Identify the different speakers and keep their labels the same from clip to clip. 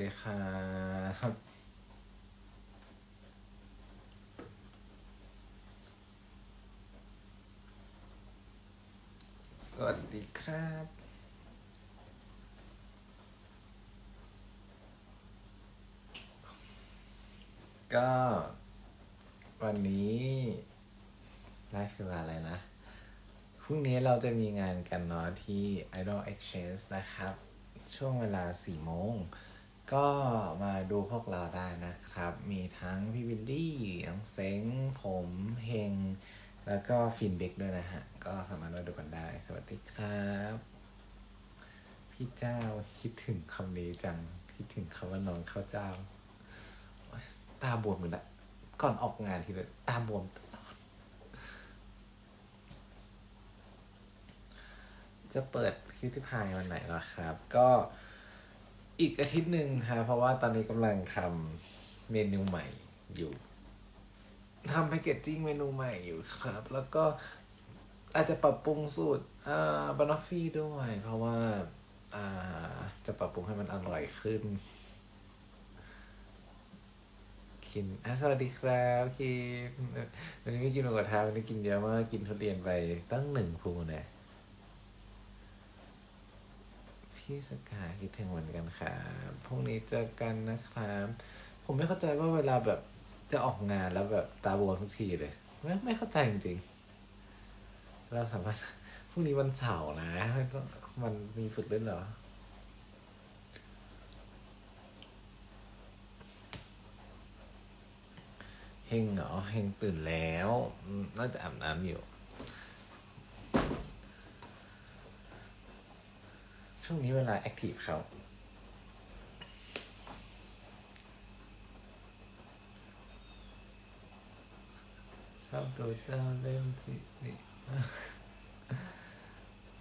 Speaker 1: ดีครับสวัสดีครับก็วันนี้ไลฟ์คืออะไรนะ พรุ่งนี้เราจะมีงานกันเนาะที่ Idol Exchange นะครับ ช่วงเวลา4โมง ก็มาดูพวกเราได้นะครับ มีทั้งพี่วิลลี่ทั้งเซ้งผมเฮง แล้วก็ฟินเด็กด้วยนะฮะ ก็สามารถมาดูกันได้ สวัสดีครับ พี่เจ้าคิดถึงคำนี้จัง คิดถึงคำว่าน้องข้าวเจ้า ตาบวมเหมือนอะก่อนออกงานทีเลยตาบวมตลอด จะเปิดคิวที่พายวันไหนล่ะครับ ก็ อีกอาทิตย์หนึ่งครับเพราะว่าตอนนี้กำลังทำเมนูใหม่อยู่ทำแพคเกจจิ้งเมนูใหม่อยู่ครับ แล้วก็อาจจะปรับปรุงสูตรอ่าบานอฟฟี่ด้วย เพราะว่าอ่าจะปรับปรุงให้มันอร่อยขึ้น กินอะสวัสดีครับคิมวันนี้ไม่กินหมูกระทะวันนี้กินเยอะมาก กินทุเรียนไปตั้งหนึ่งภูเนี่ย พี่สกายคิดถึงเหมือนกันครับพรุ่งนี้เจอกันนะครับ ผมไม่เข้าใจว่าเวลาแบบจะออกงานแล้วแบบตาบวมทุกทีเลย ไม่ไม่เข้าใจจริงๆ เราสามารถพรุ่งนี้วันเสาร์นะมันมีฝึกด้วยเหรอเฮงเหรอเฮงตื่นแล้ว น่าจะอาบน้ำอยู่ ช่วงนี้เวลาแอคทีฟเขาชอบดูเจ้าเล่นสิ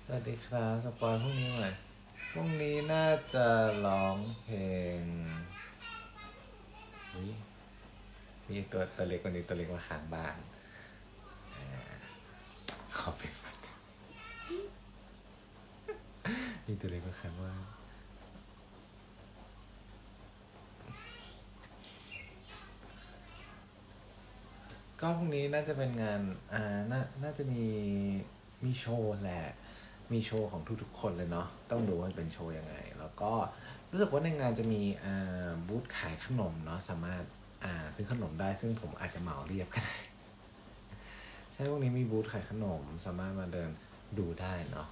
Speaker 1: สวัสดีครับสปอยพรุ่งนี้หน่อยพรุ่งนี้น่าจะร้องเพลงมีตัวตัวเล็กกว่านี้ตัวเล็กมาขางบ้านอ่าขอเป็นฟั นมีตัวเล็กมาข้างบ้านก็พรุ่งนี้น่าจะเป็นงานอ่าน่าน่าจะมีมีโชว์แหละ มีโชว์ของทุกๆคนเลยเนาะต้องดูว่าเป็นโชว์ยังไง แล้วก็รู้สึกว่าในงานจะมีอ่าบูธขายขนมเนาะสามารถอ่าซื้อขนมได้ซึ่งผมอาจจะเหมาเรียบก็ได้ใช่พวกนี้มีบูธขายขนมสามารถมาเดินดูได้เนาะ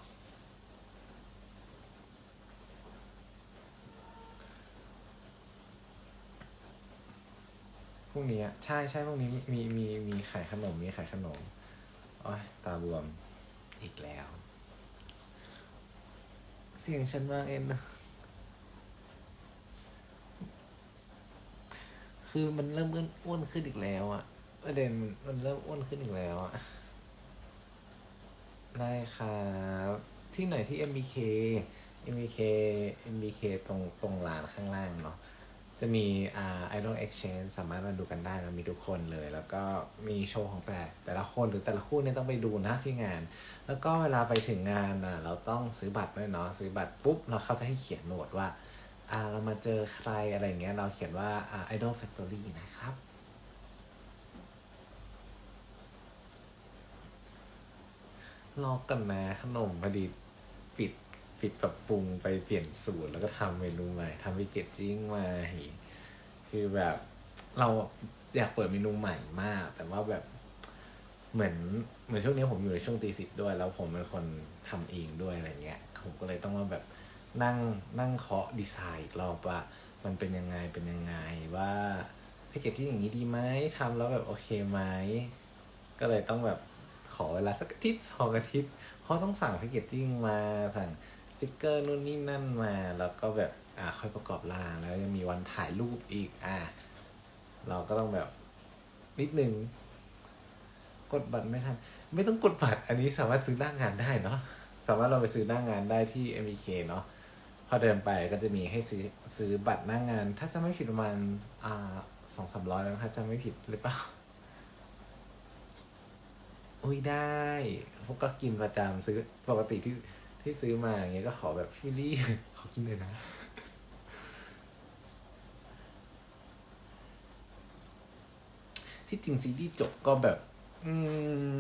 Speaker 1: พรุ่งนี้ใช่ใช่พรุ่งนี้มีมีมีขายขนมมีขายขนมอ้ยตาบวมอีกแล้ว เสียงฉันมากเอ็นคือมันเริ่มอ้วนขึ้นอีกแล้วอะประเด็นมันเริ่มอ้วนขึ้นอีกแล้วอะได้ครับที่ไหนที่ MBK MBK MBK ตรงตรงร้านข้างล่างเนาะ จะมีอ่า Idol Exchange สามารถมาดูกันได้นะมีทุกคนเลย แล้วก็มีโชว์ของแต่แต่ละคนหรือแต่ละคู่เนี่ยต้องไปดูนะที่งาน แล้วก็เวลาไปถึงงานอะเราต้องซื้อบัตรด้วยเนาะซื้อบัตรปุ๊บเราเขาจะให้เขียนโน้ตว่าอ่าเรามาเจอใครอะไรเงี้ยเราเขียนว่าอ่า Idol Factory นะครับ รอกันนะขนมพอดี ปิดปรับปรุงไปเปลี่ยนสูตร แล้วก็ทำเมนูใหม่ทำวิกเกจจิ้งใหม่คือแบบเราอยากเปิดเมนูใหม่มาก แต่ว่าแบบเหมือนเหมือนช่วงนี้ผมอยู่ในช่วงตีสิบด้วย แล้วผมเป็นคนทำเองด้วยอะไรเงี้ยผมก็เลยต้องมาแบบนั่งนั่งเคาะดีไซน์อีกรอบว่า มันเป็นยังไงเป็นยังไงว่าแพคเกจที่อย่างนี้ดีไหมทำแล้วแบบโอเคไหมก็เลยต้องแบบขอเวลาสักอาทิตย์สองอาทิตย์เพราะต้องสั่งแพคเกจจิ้งมาสั่ง ติกเกอร์นู่นนี่นั่นมา แล้วก็แบบอ่าค่อยประกอบร่างแล้วยังมีวันถ่ายรูปอีกอ่าเราก็ต้องแบบนิดนึงกดบัตรไม่ทัน ไม่ต้องกดบัตร อันนี้สามารถซื้อหน้างงานได้เนาะสามารถเราไปซื้อหน้างงานได้ที่ MBK เนาะพอเดินไปก็จะมีให้ซื้อซื้อบัตรหน้างาน ถ้าจะไม่ผิดประมาณอ่าสองสามร้อยแล้วถ้าจะไม่ผิดหรือเปล่าอุ้ยได้พวกก็กินประจำซื้อปกติที่ ที่ซื้อมาอย่างเงี้ยก็ขอแบบพี่ลี่ขอกินเลยนะ ที่จริงซีรีส์จบก็แบบ อื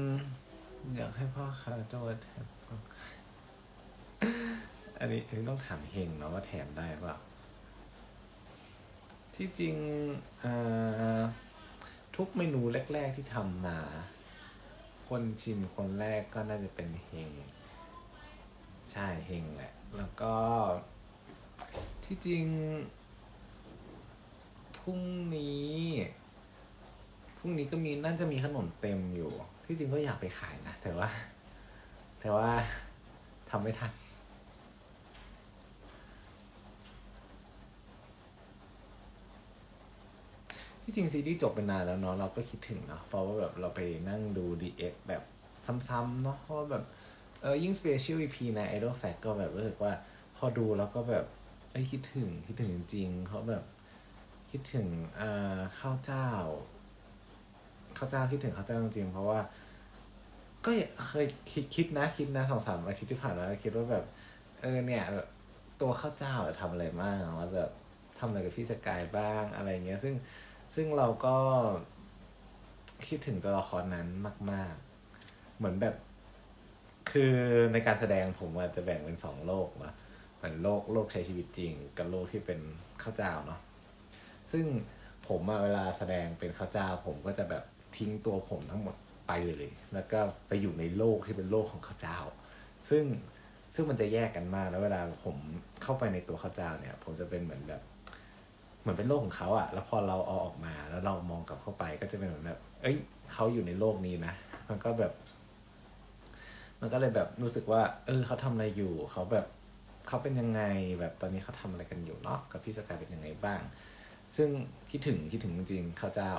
Speaker 1: มอยากให้พ่อค้าโดแถมอันนี้ถึงต้องถามเฮงเนาะว่าแถมได้เปล่าที่จริงทุกเมนูแรก ๆที่ทำมา คนชิมคนแรกก็น่าจะเป็นเฮง ใช่เฮงแหละ แล้วก็ที่จริงพรุ่งนี้พรุ่งนี้ก็มีน่าจะมีขนมเต็มอยู่ ที่จริงก็อยากไปขายนะ แต่ว่า แต่ว่าทำไม่ทันที่จริงซีรีส์จบไปนานแล้วเนาะเราก็คิดถึงเนาะเพราะว่าแบบเราไปนั่งดูดีเอ็กแบบซ้ำๆเนาะเพราะว่าแบบ เออยิ่ง Special EP ใน Idol Fact ก็แบบรู้สึกว่า พอดูแล้วก็แบบเอ้คิดถึงคิดถึงจริงเขาแบบคิดถึงอ่าข้าวเจ้าข้าวเจ้าคิดถึงข้าวเจ้าจริงเพราะว่า ก็เคยคิดคิดนะคิดนะสองสามอาทิตย์ที่ผ่านมาคิดว่าแบบ เออเนี่ยตัวข้าวเจ้าอะทำอะไรบ้างว่าแบบทำอะไรกับพี่สกายบ้างอะไรเงี้ย ซึ่งซึ่งเราก็คิดถึงตัวละครนั้นมาก ๆ เหมือนแบบ คือในการแสดงผมว่าจะแบ่งเป็นสองโลกนะเหมือนโลกโลกใช้ชีวิตจริง กับโลกที่เป็นข้าวเจ้าเนาะซึ่งผมเวลาแสดงเป็นข้าวเจ้า ผมก็จะแบบทิ้งตัวผมทั้งหมดไปเลย แล้วก็ไปอยู่ในโลกที่เป็นโลกของข้าวเจ้า ซึ่งซึ่งมันจะแยกกันมากแล้วเวลาผมเข้าไปในตัวข้าวเจ้าเนี่ย ผมจะเป็นเหมือนแบบ เหมือนเป็นโลกของเขาอะแล้วพอเราเอาออกมาแล้วเรามองกลับเข้าไปก็จะเป็นเหมือนแบบ เอ้ยเขาอยู่ในโลกนี้นะ มันก็แบบ มันก็เลยแบบรู้สึกว่า เออเขาทำอะไรอยู่เขาแบบเขาเป็นยังไงแบบตอนนี้เขาทำอะไรกันอยู่เนาะกับพี่สกายเป็นยังไงบ้าง ซึ่งคิดถึงคิดถึงจริงๆข้าเจ้า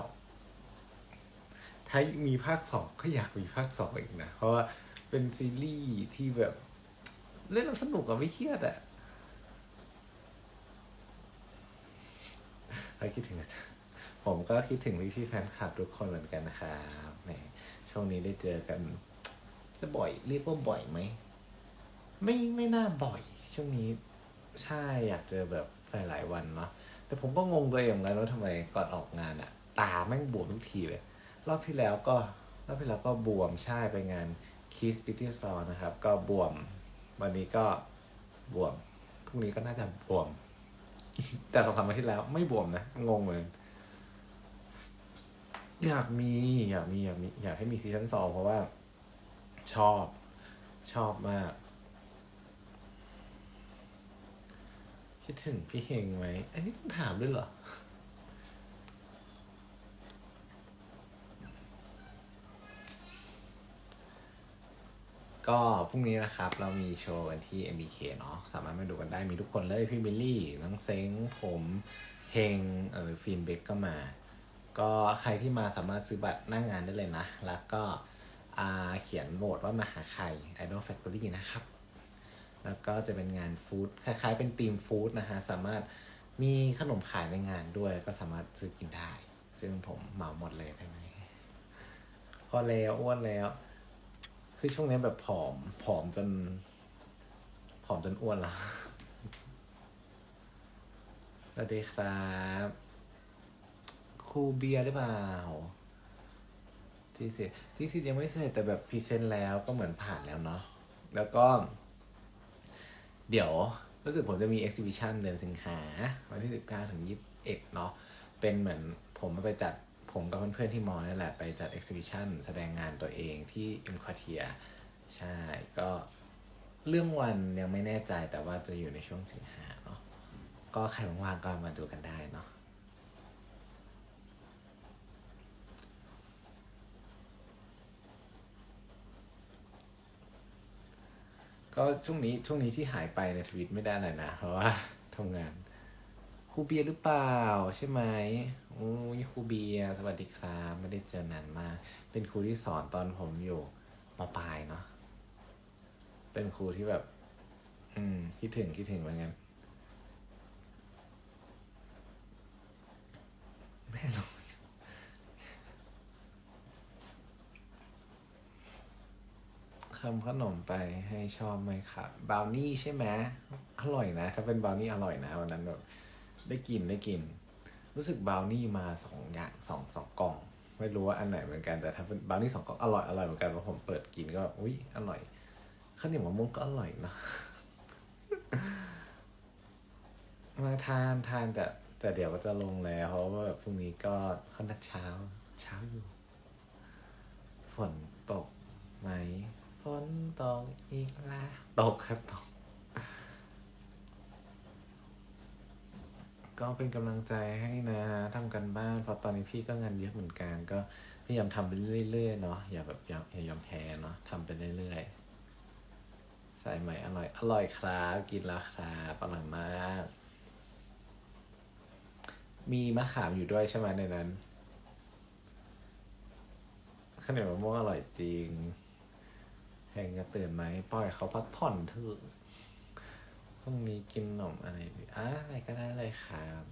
Speaker 1: ถ้ามีภาคสองก็อยากมีภาคสองอีกนะ เพราะว่าเป็นซีรีส์ที่แบบ เล่นสนุกอะไม่เครียดอะเราคิดถึงผมก็คิดถึงพี่พี่แฟนคลับทุกคนเหมือนกันนะครับแหมช่วงนี้ได้เจอกัน จะบ่อยเรียกว่าบ่อยไหม ไม่ไม่น่าบ่อย ช่วงนี้ ใช่อยากเจอแบบหลายๆวันเนาะแต่ผมก็งงตัวเองเหมือนกันว่าทำไมก่อนออกงานอะตาแม่งบวมทุกทีเลย รอบที่แล้วก็รอบที่แล้วก็บวมใช่ไปงานคีสปิตี้ซอนะครับ ก็บวม วันนี้ก็บวมพรุ่งนี้ก็น่าจะบวม แต่สองสามวันที่แล้วไม่บวมนะงงเลยอยากมีอยากมีอยากมีอยากให้มีซีซั่นสองเพราะว่า ชอบ ชอบมาก คิดถึงพี่เฮงไหม อันนี้ต้องถามด้วยเหรอ ก็พรุ่งนี้นะครับ เรามีโชว์กันที่ MBK เนาะสามารถมาดูกันได้มีทุกคนเลย พี่บิลลี่ น้องเซ้ง ผมเฮงเออฟินเบกก็มา ก็ใครที่มาสามารถซื้อบัตรหน้างงานได้เลยนะ แล้วก็ เขียนโหวตว่ามาหาใคร Idol Factory นะครับ แล้วก็จะเป็นงานฟู้ดคล้ายๆ เป็นธีมฟู้ดนะฮะ สามารถมีขนมขายในงานด้วย ก็สามารถซื้อกินได้ ซึ่งผมเหมาหมดเลยได้ไหมพอแล้วอ้วนแล้ว คือช่วงนี้แบบผอม ผอมจน ผอมจนอ้วนละสวัสดีครับ ครูเบียร์หรือเปล่า ที่เสร็จที่ยังไม่เสร็จแต่แบบพรีเซนต์แล้วก็เหมือนผ่านแล้วเนาะแล้วก็ เดี๋ยวรู้สึกผมจะมี exhibition เดือนสิงหาวันที่19ถึง21เอ็ดเนาะเป็นเหมือนผมไปจัดผมกับเพื่อนๆที่มอนี่แหละไปจัด exhibition แสดงงานตัวเองที่ M Quartier ใช่ก็เรื่องวันยังไม่แน่ใจแต่ว่าจะอยู่ในช่วงสิงหาเนาะก็ใครว่างๆก็มาดูกันได้เนาะ ก็ช่วงนี้ช่วงนี้ที่หายไปในทวิตไม่ได้อะไรนะ เพราะว่าทำงานครูเบียหรือเปล่าใช่ไหมโอ้ยครูเบียสวัสดีครับไม่ได้เจอนานมาก เป็นครูที่สอนตอนผมอยู่มปลายเนาะเป็นครูที่แบบ อืม คิดถึงคิดถึงเหมือนกันไม่รู้ ทำขนมไปให้ชอบไหมครับบราวนี่ใช่ไหมอร่อยนะ ถ้าเป็นบราวนี่อร่อยนะวันนั้นแบบได้กินได้กิน รู้สึกบราวนี่มาสองอย่างสองสองกล่อง ไม่รู้ว่าอันไหนเหมือนกันแต่ถ้าเป็นบราวนี่สองก็องอร่อยอร่อยเหมือนกันเพราะผมเปิดกินก็อุ้ยอร่อยข้าวเหนียวมะม่วงก็อร่อยนะมาทานทานแต่แต่เดี๋ยวก็จะลงแล้ว เพราะว่าแบบพรุ่งนี้ก็ค่อนข้างเช้า เช้าอยู่ ฝนตกไหม ฝนตกอีกแล้วตกครับตก ก็เป็นกำลังใจให้นะทำกันบ้านเพราะตอนนี้พี่ก็งานเยอะเหมือนกัน ก็พยายามทำไปเรื่อยๆเนาะอย่าแบบอย่าอย่ายอมแพ้เนาะทำไปเรื่อยๆสายใหม่อร่อย อร่อยครับกินแล้วครับอร่อยมาก มีมะขามอยู่ด้วยใช่ไหมในนั้นข้าวเหนียวมะม่วงอร่อยจริง แหงจะตื่นไหมปล่อยเขาพักผ่อนเถอะพรุ่งนี้กินขนมอะไรดีอะอะไรก็ได้เลยครับ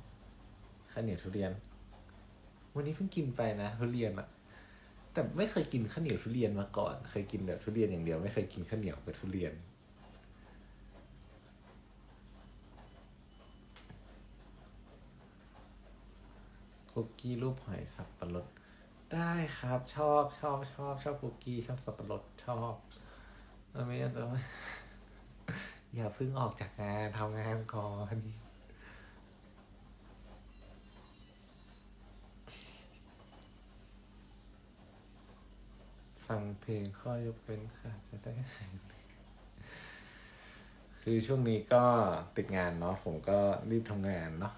Speaker 1: ข้าวเหนียวทุเรียน วันนี้เพิ่งกินไปนะทุเรียนอะแต่ไม่เคยกินข้าวเหนียวทุเรียนมาก่อน เคยกินแบบทุเรียนอย่างเดียว ไม่เคยกินข้าวเหนียวกับทุเรียนคุกกี้รูปหอยสับปะรดได้ครับ ชอบชอบชอบชอบคุกกี้ชอบสับปะรดชอบ เออไม่งั้นแต่ว่าอย่าเพิ่งออกจากงานทำงานก่อนฟังเพลงข้อยกเป็นค่ะ จะได้หายคือช่วงนี้ก็ติดงานเนาะผมก็รีบทำงานเนาะ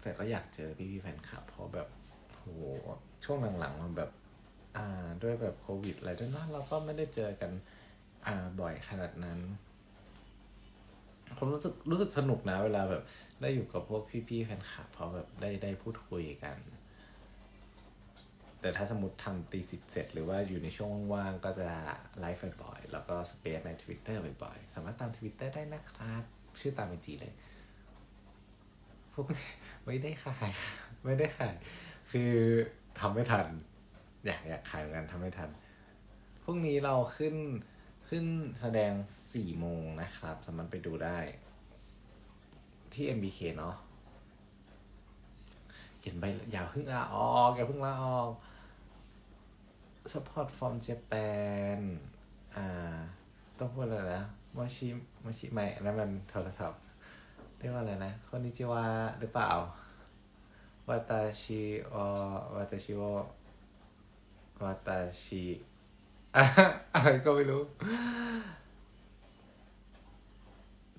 Speaker 1: แต่ก็อยากเจอพี่พี่ๆแฟนคลับเพราะแบบโหช่วงหลังๆมันแบบ ด้วยแบบโควิดอะไรด้วยเนะเราก็ไม่ได้เจอกันอ่าบ่อยขนาดนั้น ผมรู้สึกรู้สึกสนุกนะ เวลาแบบได้อยู่กับพวกพี่ๆแฟนคลับเพราะแบบได้ได้พูดคุยกัน แต่ถ้าสมมติทำตีสิทธิเสร็จหรือว่าอยู่ในช่วงว่างก็จะไลฟ์บ่อยๆ แล้วก็สเปซใน Twitter บ่อยๆ สามารถตาม Twitter ได้นะครับ ชื่อตามไอจีเลยพวกไม่ได้ขาย ไม่ได้ขาย คือทำไม่ทัน อยากอยากขายเหมือนกันทำไม่ทันพรุ่งนี้เราขึ้นขึ้นแสดงสี่โมงนะครับ สามารถไปดูได้ ที่ MBK เนาะเขียนใบอย่าเพิ่งลาออกอย่าเพิ่งลาออก support from Japan อ่า ต้องพูดอะไรนะมอชิมอชิไม่นั่นมันโทรศัพท์เรียกว่าอะไรนะคนนิจิวาหรือเปล่าวาตาชิโอวาตาชิโอ วาตาชิอะไรก็ไม่รู้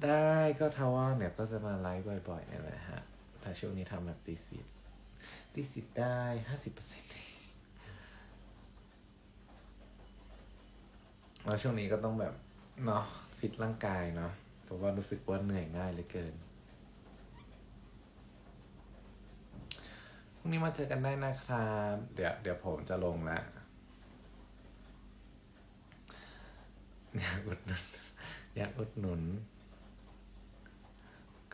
Speaker 1: ได้ก็ทาว่าเนี่ยก็จะมาไลฟ์บ่อยๆนี่แหละฮะ ถ้าช่วงนี้ทำแบบตีสิบตีสิบได้ห้าสิบเปอร์เซ็นต์แล้วช่วงนี้ก็ต้องแบบ เนาะฟิตร่างกายเนาะเพราะว่ารู้สึกว่าเหนื่อยง่ายเหลือเกิน รุ่งนี้มาเจอกันได้นะครับ เดี๋ยวเดี๋ยวผมจะลงละอยากอุดหนุนอยากอุดหนุน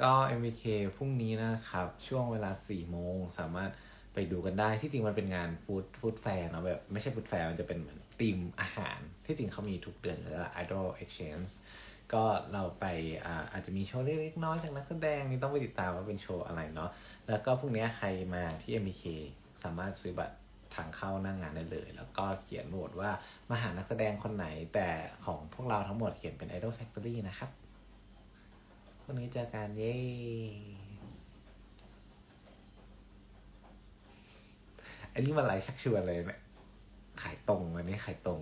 Speaker 1: ก็ MVK พรุ่งนี้นะครับ ช่วงเวลา4โมงสามารถไปดูกันได้ที่จริงมันเป็นงานฟู้ดฟู้ดแฟร์เนาะแบบ ไม่ใช่ฟู้ดแฟร์มันจะเป็นเหมือนธีมอาหาร ที่จริงเขามีทุกเดือนแล้ว Idol Exchange ก็เราไปอาอาจจะมีโชว์เล็กๆน้อยจากนักแสดงนี่ต้องไปติดตามว่าเป็นโชว์อะไรเนาะแล้วก็พรุ่งนี้ใครมาที่ MBK สามารถซื้อบัตรทางเข้านั่งงานได้เลย แล้วก็เขียนโหวตว่ามาหานักแสดงคนไหนแต่ของพวกเราทั้งหมดเขียนเป็น Idol Factory นะครับพรุ่งนี้เจอกันเย้อันนี้มันไรชักชวนเลยเนี่ยขายตรงวันนี้ขายตรง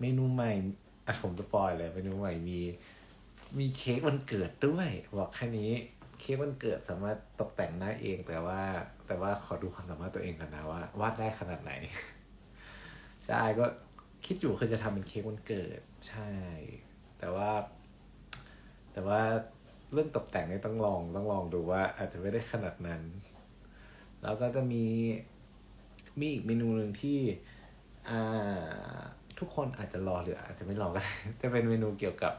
Speaker 1: เมนูใหม่ อะผมจะปล่อยเลยเมนูใหม่มี มีเค้กวันเกิดด้วยบอกแค่นี้เค้กวันเกิดสามารถตกแต่งได้เองแต่ว่า แต่ว่าขอดูความสามารถตัวเองก่อนนะว่าวาดได้ขนาดไหน ใช่ก็คิดอยู่คือจะทำเป็นเค้กวันเกิด ใช่ แต่ว่า แต่ว่าเรื่องตกแต่งนี่ต้องลองต้องลองดูว่า อาจจะไม่ได้ขนาดนั้น แล้วก็จะมีมีอีกเมนูหนึ่งที่อ่า ทุกคนอาจจะรอหรืออาจจะไม่รอก็ได้ จะเป็นเมนูเกี่ยวกับ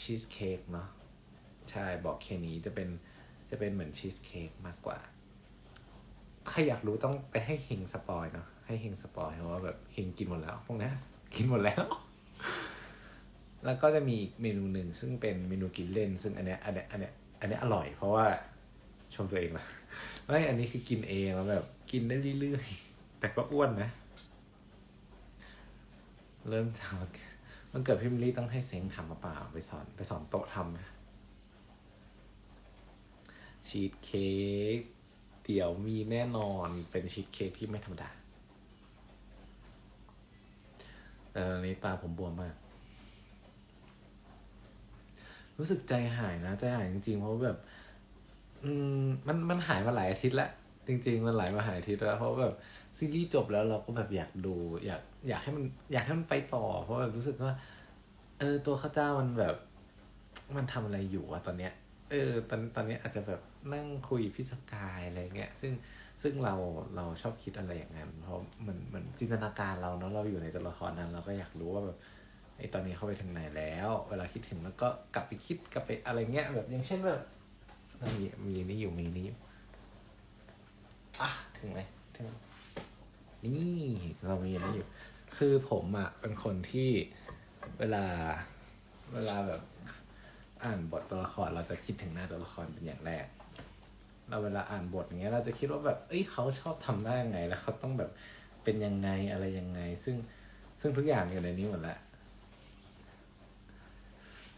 Speaker 1: ชีสเค้กเนาะใช่บอกแค่นี้จะเป็นจะเป็นเหมือนชีสเค้กมากกว่าใครอยากรู้ต้องไปให้เฮงสปอยเนาะให้เฮงสปอยเพราะว่าแบบเฮงกินหมดแล้วพวกเนี้ยกินหมดแล้ว แล้วก็จะมีอีกเมนูหนึ่งซึ่งเป็นเมนูกินเล่น ซึ่งอันเนี้ยอันเนี้ยอันเนี้ยอันเนี้ยอร่อย เพราะว่าชมตัวเองนะไม่อันนี้คือกินเองแล้วแบบ กินได้เรื่อยๆแต่ก็อ้วนนะ เริ่มจากวันเกิดวันเกิดพี่มิลี่ต้องให้เซ้งทำมาเปล่าไปสอนไปสอนโต๊ะทำชีสเค้กเดี๋ยวมีแน่นอนเป็นชีสเค้กที่ไม่ธรรมดาแต่ตอนนี้ตาผมบวมมาก รู้สึกใจหายนะ ใจหายจริงๆ เพราะแบบ อืมมันมันหายมาหลายอาทิตย์แล้วจริง ๆ มันหลายมาหลายอาทิตย์แล้วเพราะแบบ ซีรีส์จบแล้วเราก็แบบอยากดู อยากอยากให้มัน อยากให้มันไปต่อ เพราะแบบรู้สึกว่า เออ ตัวข้าเจ้ามันแบบ มันทำอะไรอยู่อะตอนเนี้ย เออ ตอนตอนเนี้ยอาจจะแบบนั่งคุยพี่สกายอะไรเงี้ย ซึ่งซึ่งเราเราชอบคิดอะไรอย่างนั้นเพราะมันมันจินตนาการเราเนาะเราอยู่ในตัวละครนั้น เราก็อยากรู้ว่าแบบไอ้ตอนนี้เข้าไปถึงไหนแล้ว เวลาคิดถึงแล้วก็กลับไปคิดกลับไปอะไรเงี้ย แบบอย่างเช่นแบบมีมีนี่อยู่มีนี้อยู่อะถึงไหมถึง นี่เรามีอันนี้อยู่ คือผมอะเป็นคนที่เวลาเวลาแบบอ่านบทตัวละครเราจะคิดถึงหน้าตัวละครเป็นอย่างแรก เราเวลาอ่านบทอย่างเงี้ย เราจะคิดว่าแบบ เอ้ยเขาชอบทำได้ยังไง แล้วเขาต้องแบบเป็นยังไงอะไรยังไง ซึ่งซึ่งทุกอย่างอยู่ในนี้หมดละ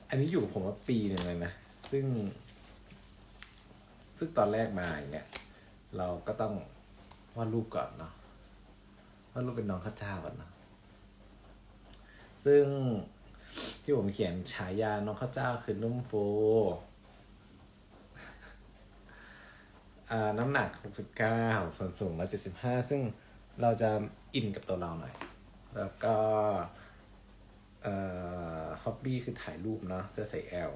Speaker 1: อันนี้อยู่ผมว่าปีหนึ่งเลยนะ ซึ่ง ซึ่งตอนแรกมาอย่างเงี้ย เราก็ต้องวาดรูปก่อนเนาะ วาดรูปเป็นน้องข้าเจ้าก่อนเนาะซึ่งที่ผมเขียนฉายาน้องข้าวเจ้าคือนุ่มฟูอ่าน้ำหนัก 69 ส่วนสูง 175 ซึ่งเราจะอินกับตัวเราหน่อย แล้วก็ฮ็อบบี้คือถ่ายรูปเนาะเสื้อใส่แอล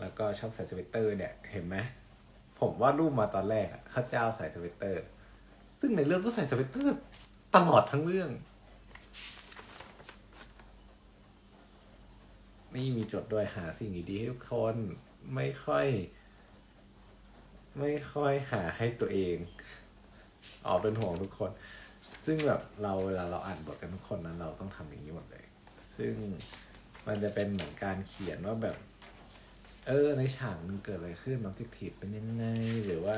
Speaker 1: แล้วก็ชอบใส่สเวตเตอร์เนี่ย เห็นไหม ผมว่ารูปมาตอนแรกข้าเจ้าใส่สเวตเตอร์ ซึ่งในเรื่องก็ใส่สเวตเตอร์ตลอดทั้งเรื่องไม่มีจดด้วยหาสิ่งดีๆให้ทุกคนไม่ค่อย ไม่ค่อยหาให้ตัวเอง ออกเป็นห่วงทุกคน ซึ่งแบบเราเวลาเราอ่านบทกันทุกคนนั้น เราต้องทำอย่างนี้หมดเลย ซึ่งมันจะเป็นเหมือนการเขียนว่าแบบ เออในฉากมันเกิดอะไรขึ้นมันทิทีฟเป็นยังไงหรือว่า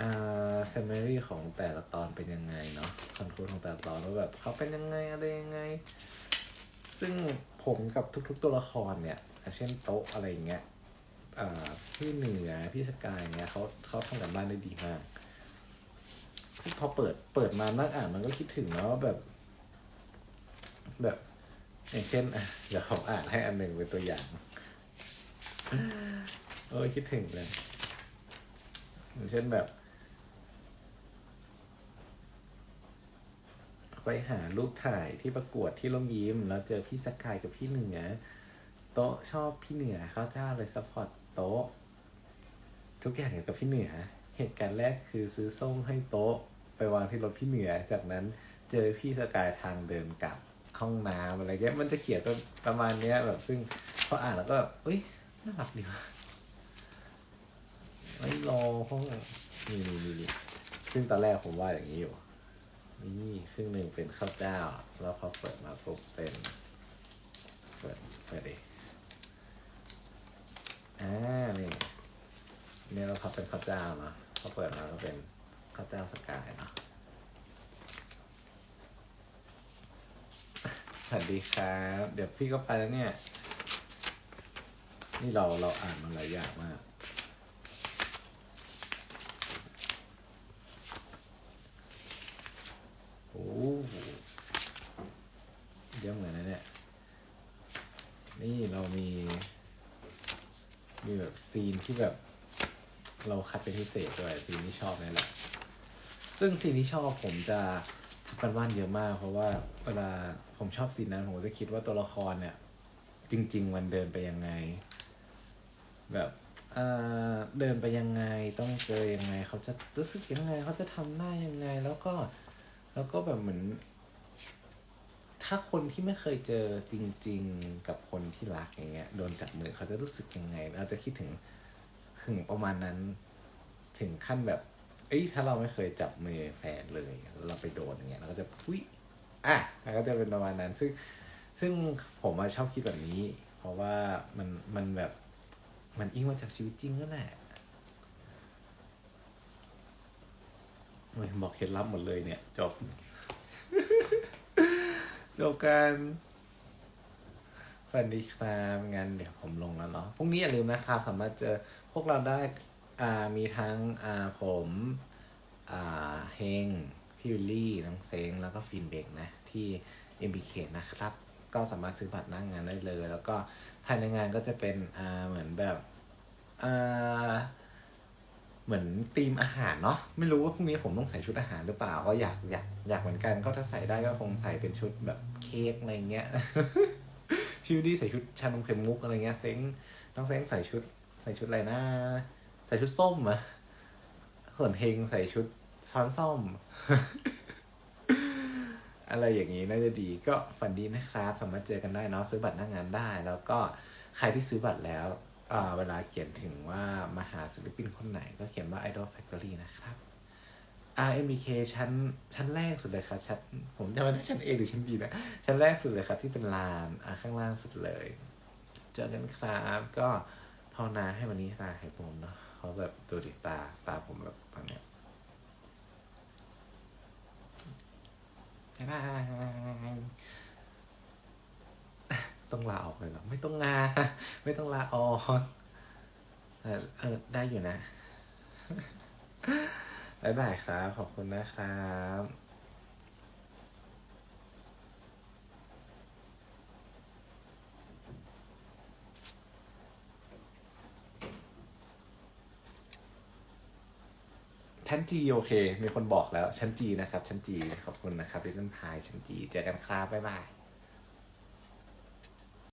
Speaker 1: อ่าเซมเมอรี่ของแต่ละตอนเป็นยังไงเนาะคอนโทรของแต่ละตอนว่าแบบเขาเป็นยังไงอะไรยังไง ซึ่งผมกับทุกๆตัวละครเนี่ยเช่นโต๊ะอะไรอย่างเงี้ยอ่าพี่เหนือพี่สกายอย่างเงี้ยเขาเขาทำกันบ้านได้ดีมากพอเปิดเปิดมานั่งอ่านมันก็คิดถึงเนาะแบบ แบบอย่างเช่นเดี๋ยวผมอ่านให้อันหนึ่งเป็นตัวอย่าง โอ้ยคิดถึงเลย อย่างเช่นแบบ ไปหารูปถ่ายที่ประกวดที่ร่มยิ้ม แล้วเจอพี่สกายกับพี่เหนือ โต๊ะชอบพี่เหนือเขาเจ้าเลยซัพพอร์ตโต๊ะ ทุกอย่างเกี่ยวกับพี่เหนือ เหตุการณ์แรกคือซื้อส้มให้โต๊ะ ไปวางที่รถพี่เหนือ จากนั้นเจอพี่สกายทางเดินกลับห้องน้ำอะไรเงี้ยมันจะเขียนประมาณเนี้ยแบบซึ่งพออ่านแล้วก็แบบเอ้ยน่ารักดีว่ะ ไม่รอห้องนี่นี่นี่นี่ซึ่งตอนแรกผมว่าอย่างนี้อยู่ นี่ครึ่งหนึ่งเป็นข้าวเจ้า แล้วพอเปิดมาปุ๊บเป็นเปิดเปิดดิอ่านี่เนี่ยเราพับเป็นข้าวเจ้าเนาะพอเปิดมาก็เป็นข้าวเจ้าสกายเนาะสวัสดีครับ เดี๋ยวพี่ก็ไปแล้วเนี่ย นี่เราเราอ่านมาหลายอย่างมาก โอ้โห เยอะเหมือนนะเนี่ย นี่เรามี มีแบบซีนที่แบบ เราคัดเป็นพิเศษด้วยซีนที่ชอบนี่แหละ ซึ่งซีนที่ชอบผมจะทำกันบ้านเยอะมาก เพราะว่าเวลาผมชอบซีนนั้นผมจะคิดว่าตัวละครเนี่ย จริง ๆ มันเดินไปยังไง แบบเอ่อเดินไปยังไงต้องเจอยังไง เขาจะรู้สึกยังไง เขาจะทำหน้ายังไง แล้วก็ แล้วก็แบบเหมือน ถ้าคนที่ไม่เคยเจอจริง ๆกับคนที่รักอย่างเงี้ยโดนจับมือเขาจะรู้สึกยังไงเราจะคิดถึงถึงประมาณนั้น ถึงขั้นแบบ เอ้ยถ้าเราไม่เคยจับมือแฟนเลยแล้วเราไปโดนอย่างเงี้ยเราก็จะอุ้ยอะมันก็จะเป็นประมาณนั้น ซึ่งซึ่งผมชอบคิดแบบนี้ เพราะว่ามันมันแบบมันอิงมาจากชีวิตจริงนั่นแหละ โอ้ย บอกเคล็ดลับหมดเลยเนี่ย จบ จบกันสวัสดีครับงั้นเดี๋ยวผมลงแล้วเนาะพรุ่งนี้อย่าลืมนะครับสามารถเจอพวกเราได้อ่ามีทั้งอ่าผมอ่าเฮงพี่วิลลี่น้องเซ้งแล้วก็ฟินเบกนะ ที่ MBK นะครับ ก็สามารถซื้อบัตรนั่งงานได้เลย แล้วก็ภายในงานก็จะเป็นอ่าเหมือนแบบอ่า เหมือนธีมอาหารเนาะไม่รู้ว่าพรุ่งนี้ผมต้องใส่ชุดอาหารหรือเปล่า ก็อยากอยากอยากเหมือนกัน ก็ถ้าใส่ได้ก็คงใส่เป็นชุดแบบเค้กอะไรเงี้ยพี่วิลลี่ใส่ชุดชานมไข่มุกอะไรเงี้ยเซ้งน้องเซ้งใส่ชุด ใส่ชุดอะไรนะใส่ชุดส้มอะส่วนเฮงใส่ชุดช้อนส้ม อะไรอย่างนี้น่าจะดีก็ฝันดีนะครับสามารถเจอกันได้เนาะซื้อบัตรหน้างานได้ แล้วก็ใครที่ซื้อบัตรแล้ว เวลาเขียนถึงว่ามหาศิลปินคนไหนก็เขียนว่า Idol Factory นะครับ RMBK ชั้นชั้นแรกสุดเลยครับชั้นผมจำไม่ได้ชั้น A หรือชั้น B นะชั้นแรกสุดเลยครับที่เป็นลานอ่าข้างล่างสุดเลย เจอกันครับก็ภาวนาให้วันนี้ตาหายผมเนาะเขาแบบดูดิตาตาผมแบบตอนเนี้ยบ๊ายบาย ต้องลาออกเลยหรอไม่ต้องงาไม่ต้องลาออกเออเออได้อยู่นะบายบายครับ ขอบคุณนะครับชั้นจีโอเค มีคนบอกแล้ว ชั้นจีนะครับ ชั้นจีขอบคุณนะครับดิจิทัลพายชั้นจีเจอกันครับบ๊ายบาย